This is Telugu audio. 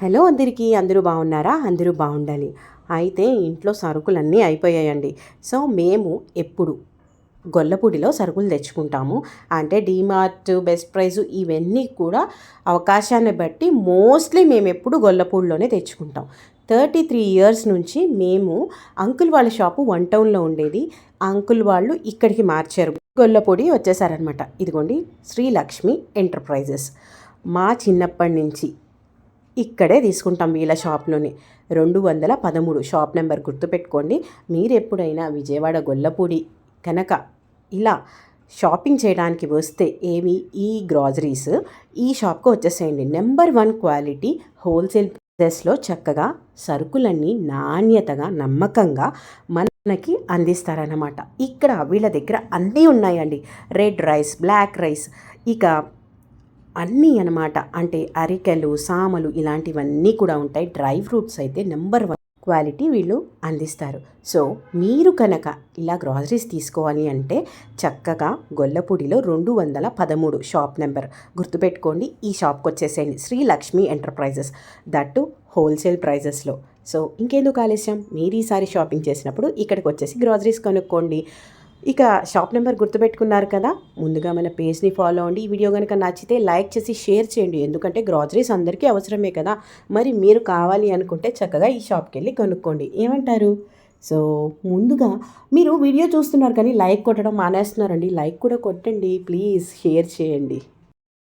హలో అందరికీ అందరూ బాగున్నారా? అందరూ బాగుండాలి. అయితే ఇంట్లో సరుకులన్నీ అయిపోయాయండి. సో మేము ఎప్పుడు గొల్లపూడిలో సరుకులు తెచ్చుకుంటాము. అంటే డీమార్ట్ బెస్ట్ ప్రైస్ ఇవన్నీ కూడా అవకాశాన్ని బట్టి మోస్ట్లీ మేము ఎప్పుడు గొల్లపూడిలోనే తెచ్చుకుంటాం. థర్టీ త్రీ ఇయర్స్ నుంచి మేము అంకుల్ వాళ్ళ షాపు వన్ టౌన్లో ఉండేది. అంకుల్ వాళ్ళు ఇక్కడికి మార్చారు. గొల్లపూడి వచ్చేసారనమాట ఇదిగోండి శ్రీలక్ష్మి ఎంటర్ప్రైజెస్. మా చిన్నప్పటి నుంచి ఇక్కడే తీసుకుంటాం వీళ్ళ షాప్లోనే. రెండు వందల పదమూడు షాప్ నెంబర్ గుర్తుపెట్టుకోండి. మీరు ఎప్పుడైనా విజయవాడ గొల్లపూడి కనుక ఇలా షాపింగ్ చేయడానికి వస్తే ఏవి? ఈ గ్రాసరీస్. ఈ షాప్కి వచ్చేసేయండి. నెంబర్ వన్ క్వాలిటీ హోల్సేల్ ప్రైసెస్లో చక్కగా సరుకులన్నీ నాణ్యతగా నమ్మకంగా మనకి అందిస్తారన్నమాట. ఇక్కడ వీళ్ళ దగ్గర అన్నీ ఉన్నాయండి. Red rice black rice. ఇక అన్నీ అనమాట అంటే అరికెలు సామలు ఇలాంటివన్నీ కూడా ఉంటాయి. డ్రై ఫ్రూట్స్ అయితే నెంబర్ వన్ క్వాలిటీ వీళ్ళు అందిస్తారు. సో మీరు కనుక ఇలా గ్రాసరీస్ తీసుకోవాలి అంటే చక్కగా గొల్లపూడిలో రెండు వందల పదమూడు షాప్ నెంబర్ గుర్తుపెట్టుకోండి. ఈ షాప్కి వచ్చేసేయండి. శ్రీలక్ష్మి ఎంటర్ప్రైజెస్. దట్టు హోల్సేల్ ప్రైజెస్లో. సో ఇంకెందుకు ఆలస్యం? మీరు ఈసారి షాపింగ్ చేసినప్పుడు ఇక్కడికి వచ్చేసి గ్రాసరీస్ కొనుక్కోండి. ఇక షాప్ నెంబర్ గుర్తుపెట్టుకున్నారు కదా? ముందుగా మన పేజ్ని ఫాలో అవ్వండి. ఈ వీడియో కనుక నచ్చితే లైక్ చేసి షేర్ చేయండి. ఎందుకంటే గ్రాసరీస్ అందరికీ అవసరమే కదా? మరి మీరు కావాలి అనుకుంటే చక్కగా ఈ షాప్కి వెళ్ళి కొనుక్కోండి. ఏమంటారు? సో ముందుగా మీరు వీడియో చూస్తున్నారు కానీ లైక్ కొట్టడం మానేస్తున్నారండి. లైక్ కూడా కొట్టండి. ప్లీజ్ షేర్ చేయండి.